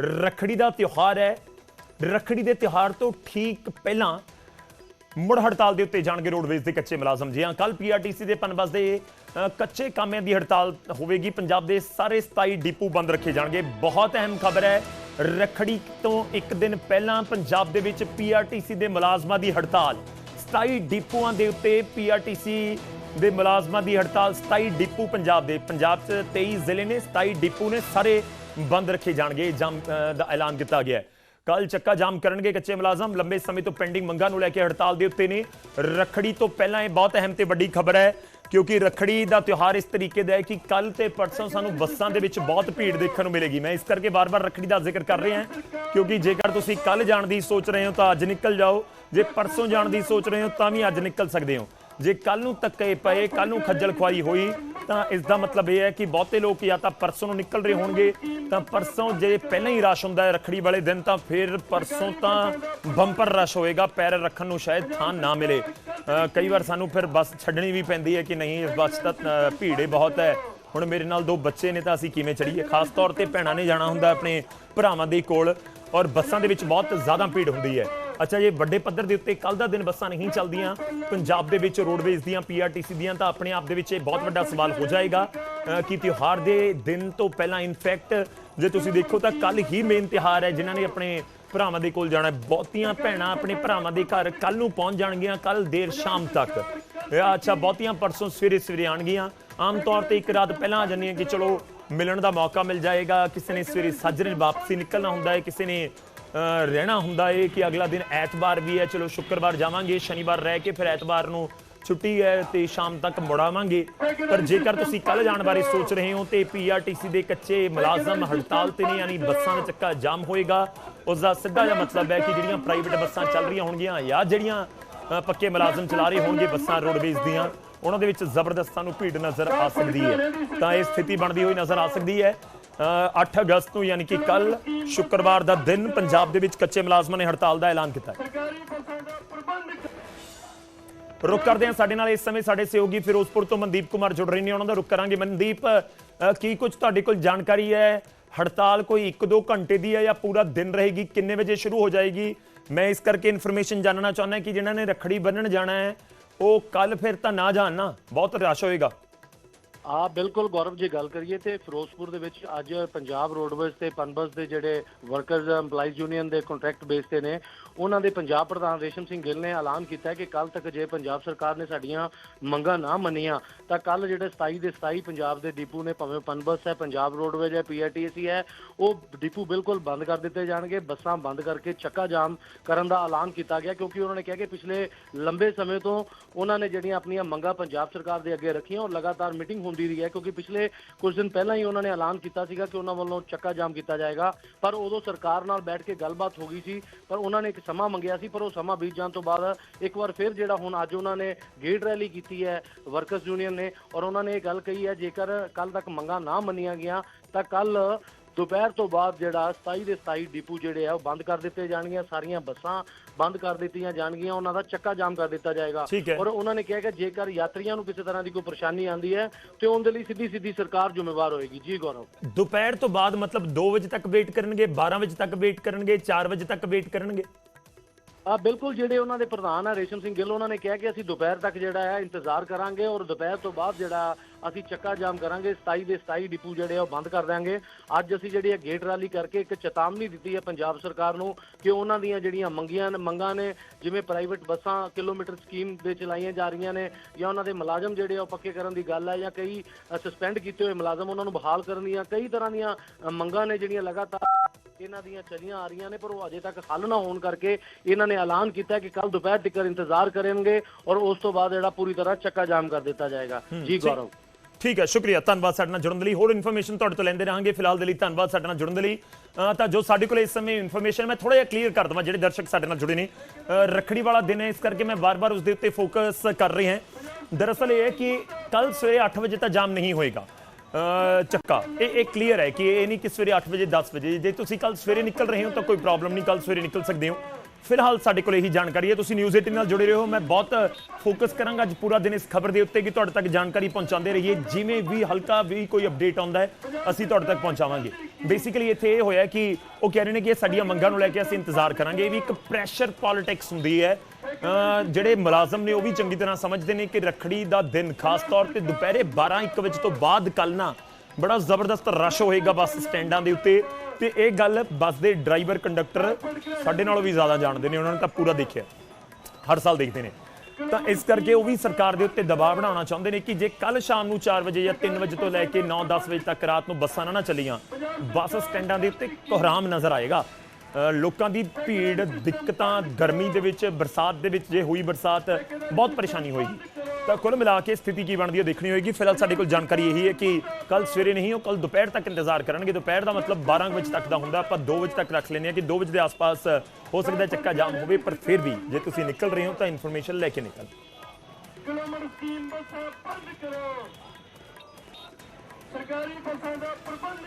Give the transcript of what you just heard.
ਰੱਖੜੀ ਦਾ ਤਿਉਹਾਰ ਹੈ। ਰੱਖੜੀ ਦੇ ਤਿਉਹਾਰ ਤੋਂ ਠੀਕ ਪਹਿਲਾਂ ਮੁੜ ਹੜਤਾਲ ਦੇ ਉੱਤੇ ਜਾਣਗੇ ਰੋਡਵੇਜ਼ ਦੇ ਕੱਚੇ ਮੁਲਾਜ਼ਮ। ਜੀ ਹਾਂ ਕੱਲ ਪੀਆਰਟੀਸੀ ਦੇ ਪਨਬਸ ਦੇ ਅ, ਕੱਚੇ ਕਾਮਿਆਂ ਦੀ ਹੜਤਾਲ ਹੋਵੇਗੀ। ਪੰਜਾਬ ਦੇ ਸਾਰੇ 27 ਡਿਪੂ ਬੰਦ ਰੱਖੇ ਜਾਣਗੇ। ਬਹੁਤ ਅਹਿਮ ਖਬਰ ਹੈ ਰੱਖੜੀ ਤੋਂ ਇੱਕ ਦਿਨ ਪਹਿਲਾਂ ਪੰਜਾਬ ਦੇ ਵਿੱਚ ਪੀਆਰਟੀਸੀ ਦੇ ਮੁਲਾਜ਼ਮਾਂ ਦੀ ਹੜਤਾਲ। 27 ਡਿਪੂਆਂ ਦੇ ਉੱਤੇ ਪੀਆਰਟੀਸੀ ਦੇ ਮੁਲਾਜ਼ਮਾਂ ਦੀ ਹੜਤਾਲ। 27 ਡਿਪੂ ਪੰਜਾਬ ਦੇ ਪੰਜਾਬ 'ਚ 23 ਜ਼ਿਲ੍ਹੇ ਨੇ 27 ਡਿਪੂ ਨੇ ਸਾਰੇ ਬੰਦ ਰੱਖੇ ਜਾਣਗੇ, ਜਾਮ ਦਾ ਐਲਾਨ ਕੀਤਾ ਗਿਆ ਹੈ। ਕੱਲ ਚੱਕਾ ਜਾਮ ਕਰਨਗੇ ਕੱਚੇ ਮੁਲਾਜ਼ਮ, ਲੰਬੇ ਸਮੇਂ ਤੋਂ ਪੈਂਡਿੰਗ ਮੰਗਾਂ ਨੂੰ ਲੈ ਕੇ ਹੜਤਾਲ ਦੇ ਉੱਤੇ ਨੇ। ਰੱਖੜੀ ਤੋਂ ਪਹਿਲਾਂ ਇਹ ਬਹੁਤ ਅਹਿਮ ਤੇ ਵੱਡੀ ਖਬਰ ਹੈ, ਕਿਉਂਕਿ ਰੱਖੜੀ ਦਾ ਤਿਉਹਾਰ ਇਸ ਤਰੀਕੇ ਦਾ ਹੈ ਕਿ ਕੱਲ ਤੇ ਪਰਸੋਂ ਸਾਨੂੰ ਬੱਸਾਂ ਦੇ ਵਿੱਚ ਬਹੁਤ ਭੀੜ ਦੇਖਣ ਨੂੰ ਮਿਲੇਗੀ। ਮੈਂ ਇਸ ਕਰਕੇ ਬਾਰ-ਬਾਰ ਰੱਖੜੀ ਦਾ ਜ਼ਿਕਰ ਕਰ ਰਿਹਾ ਕਿਉਂਕਿ ਜੇਕਰ ਤੁਸੀਂ ਕੱਲ ਜਾਣ ਦੀ ਸੋਚ ਰਹੇ ਹੋ ਤਾਂ ਅੱਜ ਨਿਕਲ ਜਾਓ। ਜੇ ਪਰਸੋਂ ਜਾਣ ਦੀ ਸੋਚ ਰਹੇ ਹੋ ਤਾਂ ਵੀ ਅੱਜ ਨਿਕਲ ਸਕਦੇ ਹੋ। ਜੇ ਕੱਲ ਨੂੰ ਧੱਕੇ ਪਏ ਕੱਲ ਨੂੰ ਖੱਜਲ ਖੁਆਈ ਹੋਈ ਤਾਂ ਇਸ ਦਾ ਮਤਲਬ ਇਹ ਹੈ ਕਿ ਬਹੁਤੇ ਲੋਕ ਜਾਂ ਤਾਂ ਪਰਸੋਂ ਨੂੰ ਨਿਕਲ ਰਹੇ ਹੋਣਗੇ ਤਾਂ ਪਰਸੋਂ ਜੇ ਪਹਿਲਾਂ ਹੀ ਰਸ਼ ਹੁੰਦਾ ਹੈ ਰੱਖੜੀ ਵਾਲੇ ਦਿਨ ਤਾਂ ਫਿਰ ਪਰਸੋਂ ਤਾਂ ਬੰਪਰ ਰਸ਼ ਹੋਏਗਾ ਪੈਰ ਰੱਖਣ ਨੂੰ ਸ਼ਾਇਦ ਥਾਂ ਨਾ ਮਿਲੇ। ਕਈ ਵਾਰ ਸਾਨੂੰ ਫਿਰ ਬੱਸ ਛੱਡਣੀ ਵੀ ਪੈਂਦੀ ਹੈ ਕਿ ਨਹੀਂ ਇਸ ਬੱਸ ਤਾਂ ਅ, ਭੀੜੇ ਬਹੁਤ ਹੈ। ਹੁਣ ਮੇਰੇ ਨਾਲ ਦੋ ਬੱਚੇ ਨੇ ਤਾਂ ਅਸੀਂ ਕਿਵੇਂ ਚੜੀਏ ਖਾਸ ਤੌਰ ਤੇ ਭੈਣਾਂ ਨੇ ਜਾਣਾ ਹੁੰਦਾ ਆਪਣੇ ਭਰਾਵਾਂ ਦੇ ਕੋਲ ਔਰ ਬੱਸਾਂ ਦੇ ਵਿੱਚ ਬਹੁਤ ਜ਼ਿਆਦਾ ਭੀੜ ਹੁੰਦੀ ਹੈ। ਅੱਛਾ, ਜੇ ਵੱਡੇ ਪੱਧਰ ਦੇ ਉੱਤੇ ਕੱਲ ਦਾ ਦਿਨ ਬੱਸਾਂ ਨਹੀਂ ਚੱਲਦੀਆਂ, ਪੰਜਾਬ ਦੇ ਵਿੱਚ ਰੋਡਵੇਜ਼ ਦੀਆਂ ਪੀਆਰਟੀਸੀ ਦੀਆਂ, ਤਾਂ ਆਪਣੇ ਆਪ ਦੇ ਵਿੱਚ ਇਹ ਬਹੁਤ ਵੱਡਾ ਸਵਾਲ ਹੋ ਜਾਏਗਾ ਕਿ ਤਿਉਹਾਰ ਦੇ ਦਿਨ ਤੋਂ ਪਹਿਲਾਂ ਇਨਫੈਕਟ ਜੇ ਤੁਸੀਂ ਦੇਖੋ ਤਾਂ ਕੱਲ ਹੀ ਮੇਨ ਤਿਉਹਾਰ ਹੈ, ਜਿਨ੍ਹਾਂ ਨੇ ਆਪਣੇ ਭਰਾਵਾਂ ਦੇ ਕੋਲ ਜਾਣਾ ਬਹੁਤੀਆਂ ਭੈਣਾਂ ਆਪਣੇ ਭਰਾਵਾਂ ਦੇ ਘਰ ਕੱਲ ਨੂੰ ਪਹੁੰਚ ਜਾਣਗੀਆਂ ਕੱਲ ਦੇਰ ਸ਼ਾਮ ਤੱਕ। ਅੱਛਾ, ਬਹੁਤੀਆਂ ਪਰਸੋਂ ਸਵੇਰੇ ਸਵੇਰੇ ਆਣਗੀਆਂ ਆਮ ਤੌਰ ਤੇ ਇੱਕ ਰਾਤ ਪਹਿਲਾਂ ਆ ਜਾਂਦੀਆਂ ਕਿ ਚਲੋ, ਮਿਲਣ ਦਾ ਮੌਕਾ ਮਿਲ ਜਾਏਗਾ, ਕਿਸੇ ਨੇ ਸਵੇਰੇ ਸਾਜਰੇ ਵਾਪਸੀ ਨਿਕਲਣਾ ਹੁੰਦਾ ਹੈ, ਕਿਸੇ ਨੇ ਰਹਿਣਾ ਹੁੰਦਾ ਹੈ ਕਿ ਅਗਲਾ ਦਿਨ ਐਤਵਾਰ ਵੀ ਹੈ। ਚਲੋ, ਸ਼ੁੱਕਰਵਾਰ ਜਾਵਾਂਗੇ, ਸ਼ਨੀਵਾਰ ਰਹਿ ਕੇ ਫਿਰ ਐਤਵਾਰ ਨੂੰ ਛੁੱਟੀ ਹੈ ਤੇ ਸ਼ਾਮ ਤੱਕ ਮੁੜਾਵਾਂਗੇ। ਪਰ ਜੇਕਰ ਤੁਸੀਂ ਕੱਲ ਜਾਣ ਬਾਰੇ ਸੋਚ ਰਹੇ ਹੋ ਤੇ ਪੀਆਰਟੀਸੀ ਦੇ ਕੱਚੇ ਮੁਲਾਜ਼ਮ ਹੜਤਾਲ ਤੇ ਨੇ, ਯਾਨੀ ਬੱਸਾਂ ਦਾ ਚੱਕਾ ਜਾਮ ਹੋਏਗਾ ਉਸ ਦਾ ਸਿੱਧਾ ਜਿਹਾ ਮਤਲਬ ਹੈ ਕਿ ਜਿਹੜੀਆਂ ਪ੍ਰਾਈਵੇਟ ਬੱਸਾਂ ਚੱਲ ਰਹੀਆਂ ਹੋਣਗੀਆਂ ਜਾਂ ਜਿਹੜੀਆਂ ਪੱਕੇ ਮੁਲਾਜ਼ਮ ਚਲਾ ਰਹੇ ਹੋਣਗੇ ਬੱਸਾਂ ਰੋਡਵੇਜ਼ ਦੀਆਂ, ਉਹਨਾਂ ਦੇ ਵਿੱਚ ਜ਼ਬਰਦਸਤ ਸਾਨੂੰ ਭੀੜ ਨਜ਼ਰ ਆ ਸਕਦੀ ਹੈ। ਤਾਂ ਇਹ ਸਥਿਤੀ ਬਣਦੀ ਹੋਈ ਨਜ਼ਰ ਆ ਸਕਦੀ ਹੈ। 8 ਅਗਸਤ ਨੂੰ ਯਾਨੀ ਕਿ ਕੱਲ ਸ਼ੁੱਕਰਵਾਰ ਦਾ ਦਿਨ ਪੰਜਾਬ ਦੇ ਵਿੱਚ ਕੱਚੇ ਮੁਲਾਜ਼ਮਾਂ ਨੇ ਹੜਤਾਲ ਦਾ ਐਲਾਨ ਕੀਤਾ ਹੈ। ਰੁਕ ਕਰਦੇ ਹਾਂ ਸਾਡੇ ਨਾਲ, ਇਸ ਸਮੇਂ ਸਾਡੇ ਸਹਿਯੋਗੀ ਫਿਰੋਜ਼ਪੁਰ ਤੋਂ ਮਨਦੀਪ ਕੁਮਾਰ ਜੁੜ ਰਹੇ ਨੇ। ਉਹਨਾਂ ਦਾ ਰੁਕ ਕਰਾਂਗੇ। ਮਨਦੀਪ ਕੀ ਕੁਝ ਤੁਹਾਡੇ ਕੋਲ ਜਾਣਕਾਰੀ ਹੈ? ਹੜਤਾਲ ਕੋਈ 1-2 ਘੰਟੇ ਦੀ ਹੈ ਜਾਂ ਪੂਰਾ ਦਿਨ ਰਹੇਗੀ? ਕਿੰਨੇ ਵਜੇ ਸ਼ੁਰੂ ਹੋ ਜਾਏਗੀ? ਮੈਂ ਇਸ ਕਰਕੇ ਇਨਫੋਰਮੇਸ਼ਨ ਜਾਣਨਾ ਚਾਹੁੰਦਾ ਕਿ ਜਿਨ੍ਹਾਂ ਨੇ ਰੱਖੜੀ ਬੰਨਣ ਜਾਣਾ ਹੈ, ਉਹ ਕੱਲ ਫਿਰ ਤਾਂ ਨਾ ਜਾਣ ਨਾ। ਬਹੁਤ ਰਸ਼ ਹੋਏਗਾ। ਆ ਬਿਲਕੁਲ ਗੌਰਵ ਜੀ ਗੱਲ ਕਰੀਏ ਤੇ ਫਿਰੋਜ਼ਪੁਰ ਦੇ ਵਿੱਚ ਅੱਜ ਪੰਜਾਬ ਰੋਡਵੇਜ਼ ਤੇ ਪਨਬਸ ਦੇ ਜਿਹੜੇ ਵਰਕਰਜ਼ EMPLOYEES ਯੂਨੀਅਨ ਦੇ ਕੰਟਰੈਕਟ ਬੇਸ ਤੇ ਨੇ, ਉਹਨਾਂ ਦੇ ਪੰਜਾਬ ਪ੍ਰਧਾਨ ਰੇਸ਼ਮ ਸਿੰਘ ਗਿੱਲ ਨੇ ਐਲਾਨ ਕੀਤਾ ਹੈ ਕਿ ਕੱਲ ਤੱਕ ਜੇ ਪੰਜਾਬ ਸਰਕਾਰ ਨੇ ਸਾਡੀਆਂ ਮੰਗਾਂ ਨਾ ਮੰਨੀਆਂ, ਤਾਂ ਕੱਲ ਜਿਹੜੇ 27 ਦੇ 27 ਪੰਜਾਬ ਦੇ ਡਿਪੂ ਨੇ, ਭਾਵੇਂ ਪਨਬਸ ਹੈ, ਪੰਜਾਬ ਰੋਡਵੇਜ਼ ਹੈ, ਪੀਆਰਟੀਸੀ ਹੈ, ਉਹ ਡਿਪੂ ਬਿਲਕੁਲ ਬੰਦ ਕਰ ਦਿੱਤੇ ਜਾਣਗੇ, ਬੱਸਾਂ ਬੰਦ ਕਰਕੇ ਚੱਕਾ ਜਾਮ ਕਰਨ ਦਾ ਐਲਾਨ ਕੀਤਾ ਗਿਆ, ਕਿਉਂਕਿ ਉਹਨਾਂ ਨੇ ਕਿਹਾ ਕਿ ਪਿਛਲੇ ਲੰਬੇ ਸਮੇਂ ਤੋਂ ਉਹਨਾਂ ਨੇ ਜਿਹੜੀਆਂ ਆਪਣੀਆਂ ਮੰਗਾਂ ਪੰਜਾਬ ਸਰਕਾਰ ਦੇ ਅੱਗੇ ਰੱਖੀਆਂ ਔਰ ਲਗਾਤਾਰ ਮੀਟਿੰਗ ਹੁੰਦੀ ਰਹੀ ਹੈ, ਕਿਉਂਕਿ ਪਿਛਲੇ ਕੁਝ ਦਿਨ ਪਹਿਲਾਂ ਹੀ ਉਹਨਾਂ ਨੇ ਐਲਾਨ ਕੀਤਾ ਸੀਗਾ ਕਿ ਉਹਨਾਂ ਵੱਲੋਂ ਚੱਕਾ ਜਾਮ ਕੀਤਾ ਜਾਏਗਾ। ਪਰ ਉਦੋਂ ਸਰਕਾਰ ਨਾਲ ਬੈਠ ਕੇ ਗੱਲਬਾਤ ਹੋ ਗਈ ਸੀ, ਪਰ ਉਹਨਾਂ ਨੇ ਇੱਕ ਸਮਾਂ ਮੰਗਿਆ ਸੀ, ਪਰ ਉਹ ਸਮਾਂ ਬੀਤ ਜਾਣ ਤੋਂ ਬਾਅਦ ਇੱਕ ਵਾਰ ਫਿਰ ਜਿਹੜਾ ਹੁਣ ਅੱਜ ਉਹਨਾਂ ਨੇ ਗੇਟ ਰੈਲੀ ਕੀਤੀ ਹੈ, ਵਰਕਰਸ ਯੂਨੀਅਨ ਨੇ, ਔਰ ਉਹਨਾਂ ਨੇ ਇਹ ਗੱਲ ਕਹੀ ਹੈ, ਜੇਕਰ ਕੱਲ ਤੱਕ ਮੰਗਾਂ ਨਾ ਮੰਨੀਆਂ ਗਈਆਂ, ਤਾਂ ਕੱਲ ਦੁਪਹਿਰ ਤੋਂ ਬਾਅਦ ਜਿਹੜਾ 27 ਦੇ 27 ਡਿਪੂ ਜਿਹੜੇ ਆ ਉਹ ਬੰਦ ਕਰ ਦਿੱਤੇ ਜਾਣਗੀਆਂ ਸਾਰੀਆਂ ਬੱਸਾਂ ਬੰਦ ਕਰ ਦਿੱਤੀਆਂ ਜਾਣਗੀਆਂ ਉਹਨਾਂ ਦਾ ਚੱਕਾ ਜਾਮ ਕਰ ਦਿੱਤਾ ਜਾਏਗਾ। ਔਰ ਉਹਨਾਂ ਨੇ ਕਿਹਾ ਕਿ ਜੇਕਰ ਯਾਤਰੀਆਂ ਨੂੰ ਕਿਸੇ ਤਰ੍ਹਾਂ ਦੀ ਕੋਈ ਪਰੇਸ਼ਾਨੀ ਆਂਦੀ ਹੈ ਤੇ ਉਹਦੇ ਲਈ ਸਿੱਧੀ ਸਿੱਧੀ ਸਰਕਾਰ ਜ਼ਿੰਮੇਵਾਰ ਹੋਏਗੀ। ਜੀ ਗੌਰਵ। ਦੁਪਹਿਰ ਤੋਂ ਬਾਅਦ ਮਤਲਬ 2 ਵਜੇ ਤੱਕ ਵੇਟ ਕਰਨਗੇ 12 ਵਜੇ ਤੱਕ ਵੇਟ ਕਰਨਗੇ 4 ਵਜੇ ਤੱਕ ਵੇਟ ਕਰਨਗੇ? ਆ ਬਿਲਕੁਲ ਜਿਹੜੇ ਉਹਨਾਂ ਦੇ ਪ੍ਰਧਾਨ ਆ, ਰੇਸ਼ਮ ਸਿੰਘ ਗਿੱਲ, ਉਹਨਾਂ ਨੇ ਕਿਹਾ ਕਿ ਅਸੀਂ ਦੁਪਹਿਰ ਤੱਕ ਜਿਹੜਾ ਹੈ ਇੰਤਜ਼ਾਰ ਕਰਾਂਗੇ ਔਰ ਦੁਪਹਿਰ ਤੋਂ ਬਾਅਦ ਜਿਹੜਾ ਅਸੀਂ ਚੱਕਾ ਜਾਮ ਕਰਾਂਗੇ 27 ਦੇ 27 ਡਿਪੂ ਜਿਹੜੇ ਆ ਉਹ ਬੰਦ ਕਰ ਦਿਆਂਗੇ। ਅੱਜ ਅਸੀਂ ਜਿਹੜੀ ਹੈ ਗੇਟ ਰੈਲੀ ਕਰਕੇ ਇੱਕ ਚੇਤਾਵਨੀ ਦਿੱਤੀ ਹੈ ਪੰਜਾਬ ਸਰਕਾਰ ਨੂੰ ਕਿ ਉਹਨਾਂ ਦੀਆਂ ਜਿਹੜੀਆਂ ਮੰਗੀਆਂ ਨੇ, ਮੰਗਾਂ ਨੇ, ਜਿਵੇਂ ਪ੍ਰਾਈਵੇਟ ਬੱਸਾਂ ਕਿਲੋਮੀਟਰ ਸਕੀਮ ਦੇ ਚਲਾਈਆਂ ਜਾ ਰਹੀਆਂ ਨੇ ਜਾਂ ਉਹਨਾਂ ਦੇ ਮੁਲਾਜ਼ਮ ਜਿਹੜੇ ਆ ਉਹ ਪੱਕੇ ਕਰਨ ਦੀ ਗੱਲ ਹੈ ਜਾਂ ਕਈ ਸਸਪੈਂਡ ਕੀਤੇ ਹੋਏ ਮੁਲਾਜ਼ਮ ਉਹਨਾਂ ਨੂੰ ਬਹਾਲ ਕਰਨ ਦੀਆਂ ਕਈ ਤਰ੍ਹਾਂ ਦੀਆਂ ਮੰਗਾਂ ਨੇ ਜਿਹੜੀਆਂ ਲਗਾਤਾਰ ਇਹਨਾਂ ਦੀਆਂ ਚਲੀਆਂ ਆ ਰਹੀਆਂ ਨੇ ਪਰ ਉਹ ਅਜੇ ਤੱਕ ਹੱਲ ਨਾ ਹੋਣ ਕਰਕੇ ਇਹਨਾਂ ਨੇ ਐਲਾਨ ਕੀਤਾ ਕਿ ਕੱਲ ਦੁਪਹਿਰ ਤੱਕ ਇੰਤਜ਼ਾਰ ਕਰਨਗੇ ਔਰ ਉਸ ਤੋਂ ਬਾਅਦ ਜਿਹੜਾ ਪੂਰੀ ਤਰ੍ਹਾਂ ਚੱਕਾ ਜਾਮ ਕਰ ਦਿੱਤਾ ਜਾਏਗਾ। ਜੀ ਗੌਰਵ। ਠੀਕ ਹੈ ਸ਼ੁਕਰੀਆ। ਧੰਨਵਾਦ ਸਾਡੇ ਨਾਲ ਜੁੜਨ ਦੇ ਲਈ। ਹੋਰ ਇਨਫੋਰਮੇਸ਼ਨ ਤੁਹਾਡੇ ਤੋਂ ਲੈਂਦੇ ਰਹਾਂਗੇ ਫਿਲਹਾਲ ਦੇ ਲਈ। ਧੰਨਵਾਦ ਸਾਡੇ ਨਾਲ ਜੁੜਨ ਦੇ ਲਈ। ਤਾਂ ਜੋ ਸਾਡੇ ਕੋਲ ਇਸ ਸਮੇਂ ਇਨਫੋਰਮੇਸ਼ਨ ਮੈਂ ਥੋੜਾ ਜਿਹਾ ਕਲੀਅਰ ਕਰ ਦਵਾਂ ਜਿਹੜੇ ਦਰਸ਼ਕ ਸਾਡੇ ਨਾਲ ਜੁੜੇ ਨੇ। ਰੱਖੜੀ ਵਾਲਾ ਦਿਨ ਹੈ ਇਸ ਕਰਕੇ ਮੈਂ ਬਾਰ-ਬਾਰ ਉਸ ਦੇ ਉੱਤੇ ਫੋਕਸ ਕਰ ਰਹੀ ਹਾਂ। ਦਰਅਸਲ ਇਹ ਹੈ ਕਿ ਕੱਲ ਸਵੇਰੇ 8 ਵਜੇ ਤੱਕ ਜਾਮ ਨਹੀਂ ਹੋਏਗਾ। ਚੱਕਾ। ਇਹ ਇਹ ਕਲੀਅਰ ਹੈ ਕਿ ਇਹ ਨਹੀਂ ਕਿ ਸਵੇਰੇ 8 ਵਜੇ 10 ਵਜੇ। ਜੇ ਤੁਸੀਂ ਕੱਲ ਸਵੇਰੇ ਨਿਕਲ ਰਹੇ ਹੋ ਤਾਂ ਕੋਈ ਪ੍ਰੋਬਲਮ ਨਹੀਂ ਕੱਲ ਸਵੇਰੇ ਨਿਕਲ ਸਕਦੇ ਹੋ। ਫਿਲਹਾਲ ਸਾਡੇ ਕੋਲ ਇਹੀ ਜਾਣਕਾਰੀ ਹੈ। ਤੁਸੀਂ ਨਿਊਜ਼ 18 ਨਾਲ ਜੁੜੇ ਰਹੋ। ਮੈਂ ਬਹੁਤ ਫੋਕਸ ਕਰਾਂਗਾ ਅੱਜ ਪੂਰਾ ਦਿਨ ਇਸ ਖਬਰ ਦੇ ਉੱਤੇ ਕਿ ਤੁਹਾਡੇ ਤੱਕ ਜਾਣਕਾਰੀ ਪਹੁੰਚਾਉਂਦੇ ਰਹੀਏ। ਜਿਵੇਂ ਵੀ, ਹਲਕਾ ਵੀ ਕੋਈ ਅਪਡੇਟ ਆਉਂਦਾ ਹੈ, ਅਸੀਂ ਤੁਹਾਡੇ ਤੱਕ ਪਹੁੰਚਾਵਾਂਗੇ। ਬੇਸਿਕਲੀ ਇੱਥੇ ਇਹ ਹੋਇਆ ਕਿ ਉਹ ਕਹਿ ਰਹੇ ਨੇ ਕਿ ਇਹ ਸਾਡੀਆਂ ਮੰਗਾਂ ਨੂੰ ਲੈ ਕੇ ਅਸੀਂ ਇੰਤਜ਼ਾਰ ਕਰਾਂਗੇ। ਇਹ ਵੀ ਇੱਕ ਪ੍ਰੈਸ਼ਰ ਪੋਲਿਟਿਕਸ ਹੁੰਦੀ ਹੈ। ਜਿਹੜੇ ਮੁਲਾਜ਼ਮ ਨੇ ਉਹ ਵੀ ਚੰਗੀ ਤਰ੍ਹਾਂ ਸਮਝਦੇ ਨੇ ਕਿ ਰੱਖੜੀ ਦਾ ਦਿਨ ਖਾਸ ਤੌਰ ਤੇ ਦੁਪਹਿਰੇ 12 1 ਵਜੇ ਤੋਂ ਬਾਅਦ ਕੱਲ ਨਾ ਬੜਾ ਜ਼ਬਰਦਸਤ ਰਸ਼ ਹੋਏਗਾ ਬੱਸ ਸਟੈਂਡਾਂ ਦੇ ਉੱਤੇ। ਤੇ ਇਹ ਗੱਲ ਬੱਸ ਦੇ ਡਰਾਈਵਰ, ਕੰਡਕਟਰ ਸਾਡੇ ਨਾਲੋਂ ਵੀ ਜ਼ਿਆਦਾ ਜਾਣਦੇ ਨੇ, ਉਹਨਾਂ ਨੇ ਤਾਂ ਪੂਰਾ ਦੇਖਿਆ। ਹਰ ਸਾਲ ਦੇਖਦੇ ਨੇ। ਤਾਂ ਇਸ ਕਰਕੇ ਉਹ ਵੀ ਸਰਕਾਰ ਦੇ ਉੱਤੇ ਦਬਾਅ ਬਣਾਉਣਾ ਚਾਹੁੰਦੇ ਨੇ ਕਿ ਜੇ ਕੱਲ ਸ਼ਾਮ ਨੂੰ 4 ਵਜੇ ਜਾਂ 3 ਵਜੇ ਤੋਂ ਲੈ ਕੇ 9-10 ਵਜੇ ਤੱਕ ਰਾਤ ਨੂੰ ਬੱਸਾਂ ਨਾ ਨਾ ਚੱਲੀਆਂ, ਬੱਸ ਸਟੈਂਡਾਂ ਦੇ ਉੱਤੇ ਕੋਹਰਾਮ ਨਜ਼ਰ ਆਏਗਾ। ਲੋਕਾਂ ਦੀ ਭੀੜ, ਦਿੱਕਤਾਂ, ਗਰਮੀ ਦੇ ਵਿੱਚ, ਬਰਸਾਤ ਦੇ ਵਿੱਚ, ਜੇ ਹੋਈ ਬਰਸਾਤ, ਬਹੁਤ ਪਰੇਸ਼ਾਨੀ ਹੋਏਗੀ। ਤਾਂ ਕੁੱਲ ਮਿਲਾ ਕੇ ਸਥਿਤੀ ਕੀ ਬਣਦੀ ਹੈ, ਦੇਖਣੀ ਹੋਏਗੀ। ਫਿਲਹਾਲ ਸਾਡੇ ਕੋਲ ਜਾਣਕਾਰੀ ਇਹੀ ਹੈ ਕਿ ਕੱਲ ਸਵੇਰੇ ਨਹੀਂ, ਉਹ ਕੱਲ ਦੁਪਹਿਰ ਤੱਕ ਇੰਤਜ਼ਾਰ ਕਰਨਗੇ। ਦੁਪਹਿਰ ਦਾ ਮਤਲਬ 12 ਵਜੇ ਤੱਕ ਦਾ ਹੁੰਦਾ, ਆਪਾਂ 2 ਵਜੇ ਤੱਕ ਰੱਖ ਲੈਂਦੇ ਹਾਂ ਕਿ 2 ਵਜੇ ਦੇ ਆਸ-ਪਾਸ ਹੋ ਸਕਦਾ ਚੱਕਾ ਜਾਮ ਹੋਵੇ, ਪਰ ਫਿਰ ਵੀ ਜੇ ਤੁਸੀਂ ਨਿਕਲ ਰਹੇ ਹੋ ਤਾਂ ਇਨਫੋਰਮੇਸ਼ਨ ਲੈ ਕੇ ਨਿਕਲ। ਕਿਲੋਮੀਟਰ ਸਕੀਮ ਬੱਸਾਂ ਬੰਦ ਕਰੋ ਸਰਕਾਰੀ ਬੱਸਾਂ ਦਾ ਪ੍ਰਬੰਧ